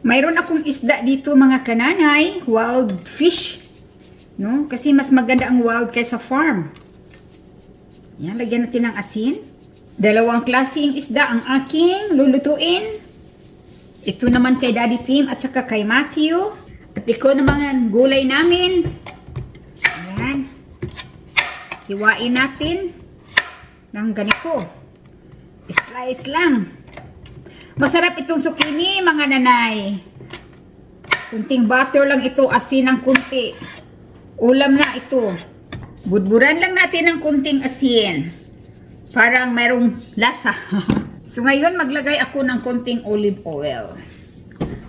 Mayroon akong isda dito mga kananay, wild fish. No? Kasi mas maganda ang wild kaysa farm. Yan, lagyan natin ng asin. Dalawang klaseng isda ang aking lulutuin. Ito naman kay Daddy Tim at saka kay Matthew. At iko naman ang gulay namin. Ayan. Hiwain natin ng ganito. Slice lang. Masarap itong zucchini, mga nanay. Kunting butter lang ito, asin ng kunti. Ulam na ito. Budburan lang natin ng kunting asin. Parang mayroong lasa. so ngayon, maglagay ako ng kunting olive oil.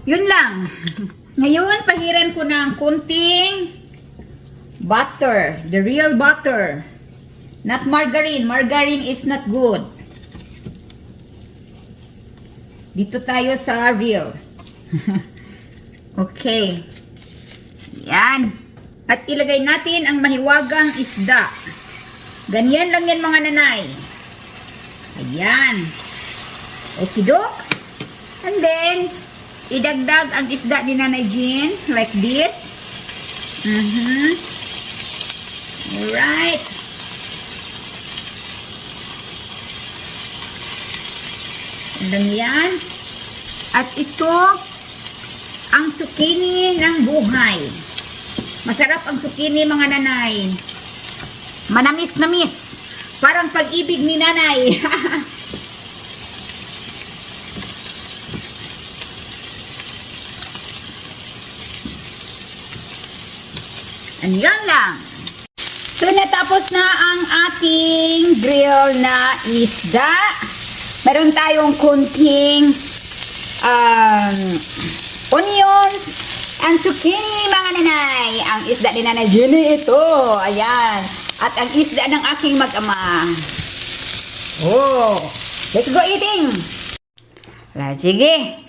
Yun lang. Ngayon, pahiran ko ng kunting butter. The real butter. Not margarine. Margarine is not good. Dito tayo sa real. okay. Yan. At ilagay natin ang mahiwagang isda. Ganyan lang yan mga nanay. Ayan. Okidoks. And then, idagdag ang isda ni Nanay Jean like this. Mhm. Alright. Alam yan. At ito, ang zucchini ng buhay. Masarap ang zucchini mga nanay. Manamis-namis. Parang pag-ibig ni nanay. Anyan lang. So, natapos na ang ating grill na isda. Meron tayong kunting um, onions and zucchini, mga nanay. Ang isda ni Nanay Jenny ito. Ayan. At ang isda ng aking mag-ama. Oh, let's go eating. La, sige.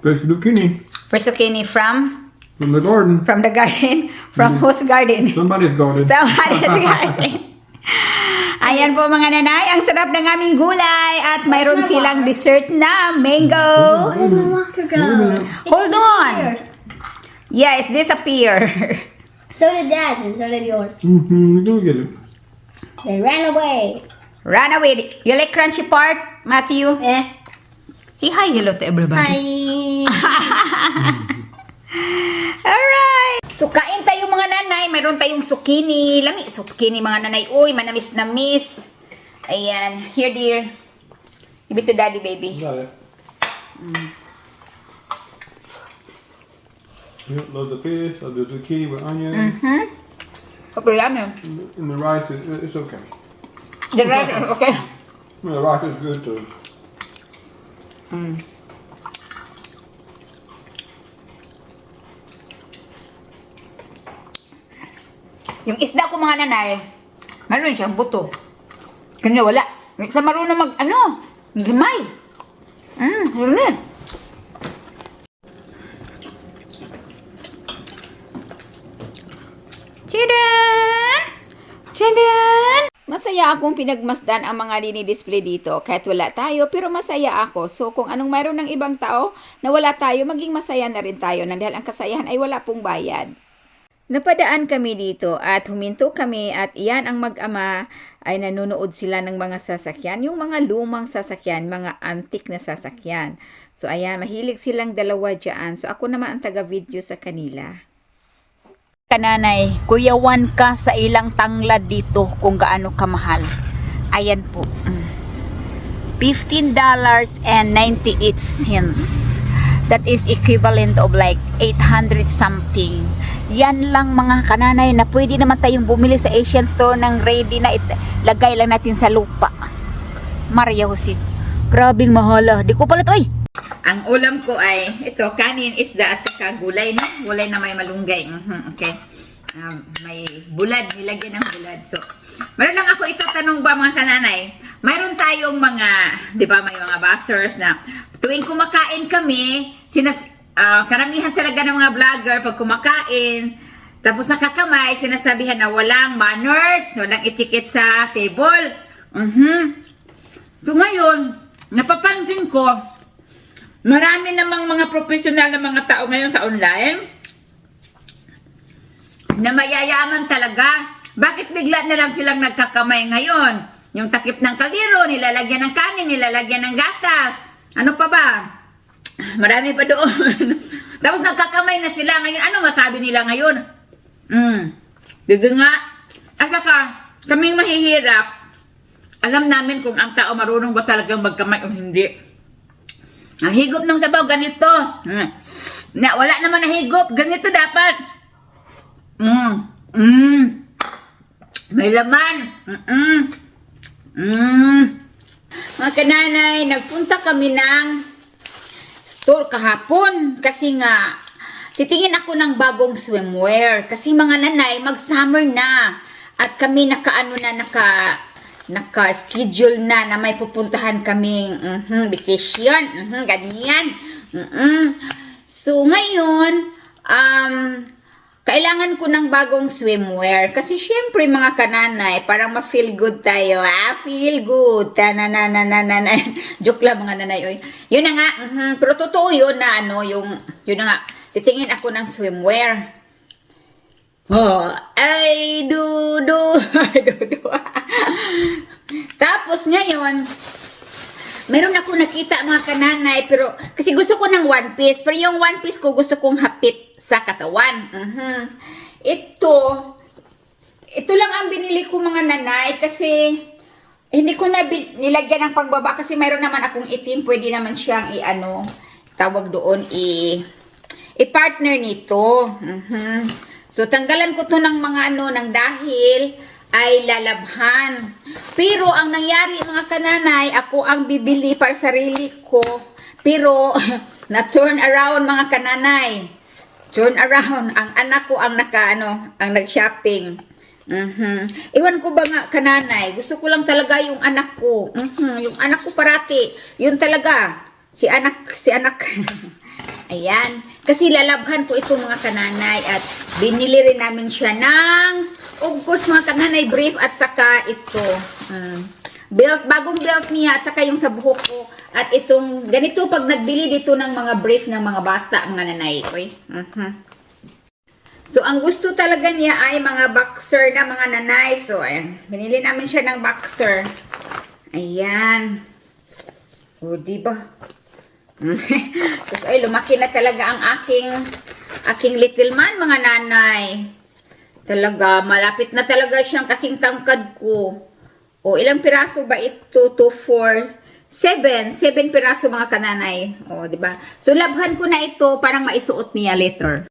Fresh zucchini First zucchini from from the garden. from the garden, from whose garden? Somebody's garden. Somebody's garden. Ayan po mga nanay, ang sarap ng aming gulay at mayroon silang dessert na mango. Where did my walker go? Hold on. Yes, disappear. So did Dad's and so did yours. Mm-hmm. Go get it. They ran away. Run away. You like crunchy part, Matthew? Eh. Say hi, hello to everybody. Hi. Alright. So, kain tayo Mayroon tayong zucchini. Lami, zucchini mga nanay. Uy, manamis na miss. Ayan. Here, dear. Give it to daddy, baby. Got it. Yep, load the fish, load the zucchini with onion, Mm-hmm. Okay, yan yun. and the rice is it's okay. The rest, okay. The rice is good too. Yung isda ko mga nanay, meron siyang buto. Kanya wala. Sa marunong mag, ano, gimay. Mm, yun yun. Tchadan! Tchadan! Masaya akong pinagmasdan ang mga dinidisplay dito kahit wala tayo pero masaya ako. So kung anong mayroon ng ibang tao na wala tayo, maging masaya na rin tayo na dahil ang kasayahan ay wala pong bayad. Napadaan kami dito at huminto kami at iyan ang mag-ama ay nanonood sila ng mga sasakyan, yung mga lumang sasakyan, mga antik na sasakyan. So ayan, mahilig silang dalawa dyan. So ako naman ang taga-video sa kanila. Kananay, kuyawan ka sa ilang tanglad dito kung gaano kamahal. Ayan po. mm. $15.98. That is equivalent of like 800 something. Yan lang mga kananay na pwede naman tayong bumili sa Asian store ng ready na lagay lang natin sa lupa. Maria Jose. Grabing mahala. Di ko pala to ay. Ang ulam ko ay ito, kanin, isda at saka gulay, no? Gulay na may malunggay. Mhm, okay. Um, may bulad, nilagyan ng bulad. So, meron lang ako ito tanong ba mga kananay? Mayroon tayong mga, di ba, may mga bashers na tuwing kumakain kami, sinas, ah, karamihan talaga ng mga vlogger pag kumakain, tapos nakakamay, sinasabihan na walang manners, walang etiquette sa table. Mhm. So ngayon, napapansin ko, Marami namang mga profesional na mga tao ngayon sa online na mayayaman talaga. Bakit bigla na lang silang nagkakamay ngayon? Yung takip ng kaldero, nilalagyan ng kanin, nilalagyan ng gatas. Ano pa ba? Marami pa doon. Tapos nagkakamay na sila ngayon. Ano masabi nila ngayon? Mm. Dito nga. At saka, kaming mahihirap, alam namin kung ang tao marunong ba talagang magkamay o hindi. Ang higop ng sabaw, ganito. Hmm. Na, wala naman na higop. Ganito dapat. Mm. Mm. May laman. Mm-mm. Mm. Mga kananay, nagpunta kami ng store kahapon kasi nga titingin ako ng bagong swimwear. Kasi mga nanay mag-summer na. At kami nakaano na naka naka-schedule na na may pupuntahan kaming mhm, vacation. Mhm, ganyan. Mhm. so ngayon um kailangan ko ng bagong swimwear. Kasi syempre mga kananay parang ma-feel good tayo. Ah feel good. Tananananana joke lang mga nanay. Oy. Yun na nga. Mhm, pero totoo yun na ano yung yun na nga. Titingin ako ng swimwear. Oh, ay, do, do, ay, do, do. Tapos ngayon, meron ako nakita mga kananay, pero, kasi gusto ko ng one piece, pero yung one piece ko gusto kong hapit sa katawan. Mhm. Ito, ito lang ang binili ko mga nanay, kasi, hindi ko na nilagyan ng pangbaba, kasi mayroon naman akong itim, pwede naman siyang i-ano, tawag doon, i- i-partner nito. Mhm. So, tanggalan ko to ng mga ano, ng dahil ay lalabhan. Pero, ang nangyari mga kananay, ako ang bibili para sarili ko. Pero, na-turn around mga kananay. Turn around. Ang anak ko ang naka, ano, ang nag-shopping. Mhm. Iwan ko ba nga kananay, gusto ko lang talaga yung anak ko. Mhm. Yung anak ko parati. Yun talaga. Si anak, si anak. Ayan. Kasi lalabhan ko itong mga kananay at binili rin namin siya ng, of course mga kananay brief at saka ito. Mm, belt, bagong belt niya at saka yung sa buhok ko. At itong, ganito pag nagbili dito ng mga brief ng mga bata, mga nanay. Okay? Mhm. So, ang gusto talaga niya ay mga boxer na mga nanay. So, ayan. Binili namin siya ng boxer. Ayan. O, diba? Tapos, ay, lumaki na talaga ang aking, aking little man, mga nanay. Talaga, malapit na talaga siyang kasing tangkad ko. O, ilang piraso ba ito? 2, 4, 7. 7 piraso mga kananay. O, di ba? So, labhan ko na ito parang maisuot niya later.